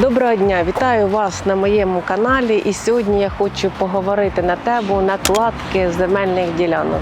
Доброго дня, вітаю вас на моєму каналі. І сьогодні я хочу поговорити на тему накладки земельних ділянок.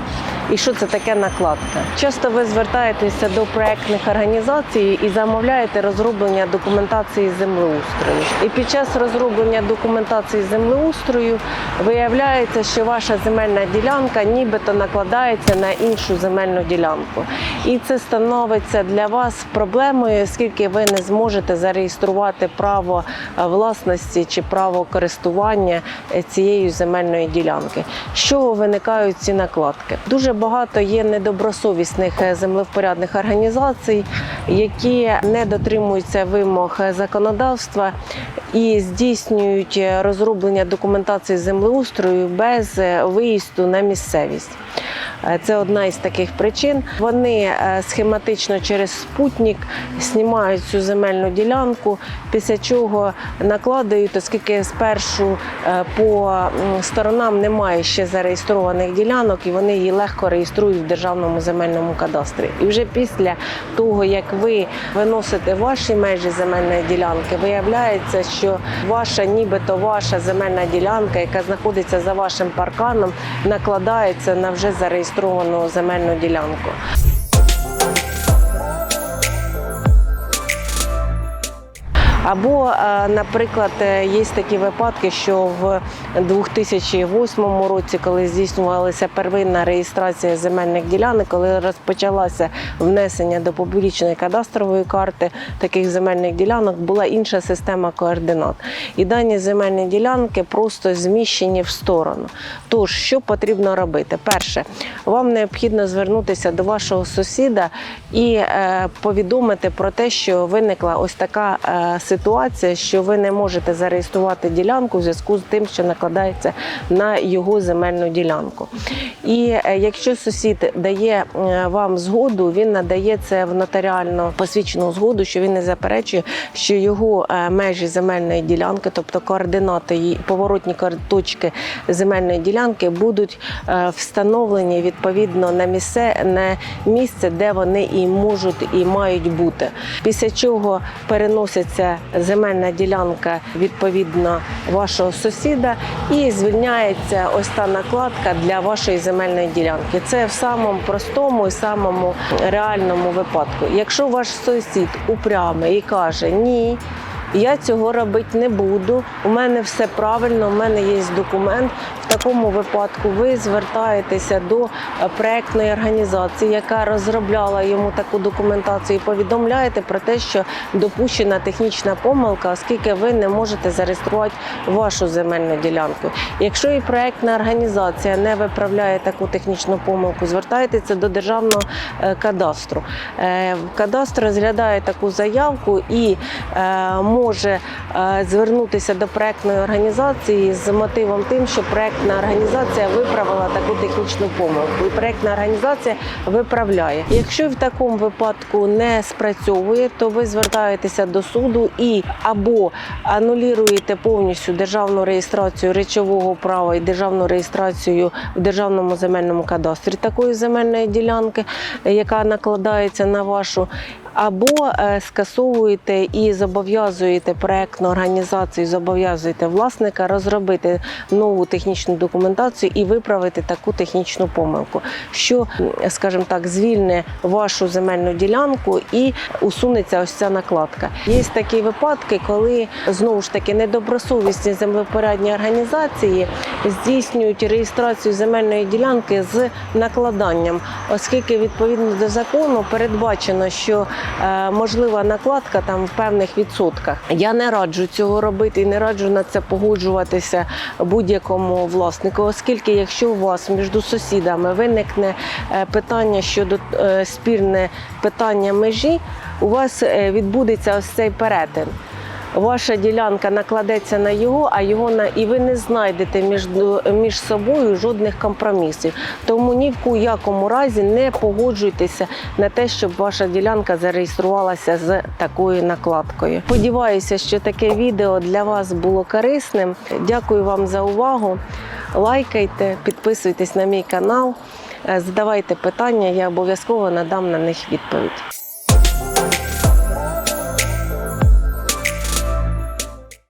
І що це таке накладка? Часто ви звертаєтеся до проектних організацій і замовляєте розроблення документації землеустрою. І під час розроблення документації землеустрою виявляється, що ваша земельна ділянка нібито накладається на іншу земельну ділянку. І це становиться для вас проблемою, оскільки ви не зможете зареєструвати право е, власності чи право користування е, цією земельною ділянки. З чого виникають ці накладки? Дуже багато є недобросовісних е, землевпорядних організацій, які не дотримуються вимог е, законодавства і здійснюють е, розроблення документації землеустрою без виїзду на місцевість. Е, Це одна із таких причин. Вони е, схематично через спутник знімають цю земельну ділянку, після чого накладають, оскільки спершу е, по сторонам немає ще зареєстрованих ділянок, і вони її легко реєструють в державному земельному кадастрі. І вже після того, як ви виносите ваші межі земельної ділянки, виявляється, що ваша, нібито ваша земельна ділянка, яка знаходиться за вашим парканом, накладається на вже зареєстровану земельну ділянку. Або, е, наприклад, е, є такі випадки, що в 2008 році, коли здійснювалася первинна реєстрація земельних ділянок, коли розпочалося внесення до публічної кадастрової карти таких земельних ділянок, була інша система координат. І дані земельні ділянки просто зміщені в сторону. Тож, що потрібно робити? Перше, вам необхідно звернутися до вашого сусіда і е, повідомити про те, що виникла ось така е, ситуація, що ви не можете зареєструвати ділянку в зв'язку з тим, що накладається на його земельну ділянку. І е, якщо сусід дає е, вам згоду, він надає це в нотаріально посвідчену згоду, що він не заперечує, що його е, межі земельної ділянки, тобто координати поворотні точки земельної ділянки, будуть встановлені відповідно на місце, на місце, де вони і можуть і мають бути. Після чого переноситься земельна ділянка відповідно вашого сусіда і звільняється ось та накладка для вашої земельної ділянки. Це в самому простому і самому реальному випадку. Якщо ваш сусід упрямий і каже ні. Я цього робити не буду. У мене все правильно, у мене є документ. Такому випадку ви звертаєтеся до е, проектної організації, яка розробляла йому таку документацію, і повідомляєте про те, що допущена технічна помилка, оскільки ви не можете зареєструвати вашу земельну ділянку. Якщо і проектна організація не виправляє таку технічну помилку, звертайтеся до державного е, кадастру. Е, Кадастр розглядає таку заявку і може звернутися до проектної організації з мотивом тим, що проектна організація виправила таку технічну помилку. І проектна організація виправляє. Якщо в такому випадку не спрацьовує, то ви звертаєтеся до суду і або анулюєте повністю державну реєстрацію речового права і державну реєстрацію в державному земельному кадастрі такої земельної ділянки, яка накладається на вашу. Або е, скасовуєте і зобов'язуєте проектну організацію, зобов'язуєте власника розробити нову технічну документацію і виправити таку технічну помилку, що, скажімо так, звільне вашу земельну ділянку і усунеться ось ця накладка. Є такі випадки, коли знову ж таки недобросовісні землепорядні організації здійснюють реєстрацію земельної ділянки з накладанням, оскільки відповідно до закону передбачено, що можлива накладка там в певних відсотках. Я не раджу цього робити і не раджу на це погоджуватися будь-якому власнику, оскільки якщо у вас між сусідами виникне е, питання щодо е, спірне питання межі, у вас е, відбудеться ось цей перетин. Ваша ділянка накладеться на його, а його на і ви не знайдете між, між собою жодних компромісів. Тому ні в якому разі не погоджуйтеся на те, щоб ваша ділянка зареєструвалася з такою накладкою. Сподіваюся, що таке відео для вас було корисним. Дякую вам за увагу. Лайкайте, підписуйтесь на мій канал, е, задавайте питання, я обов'язково надам на них відповідь.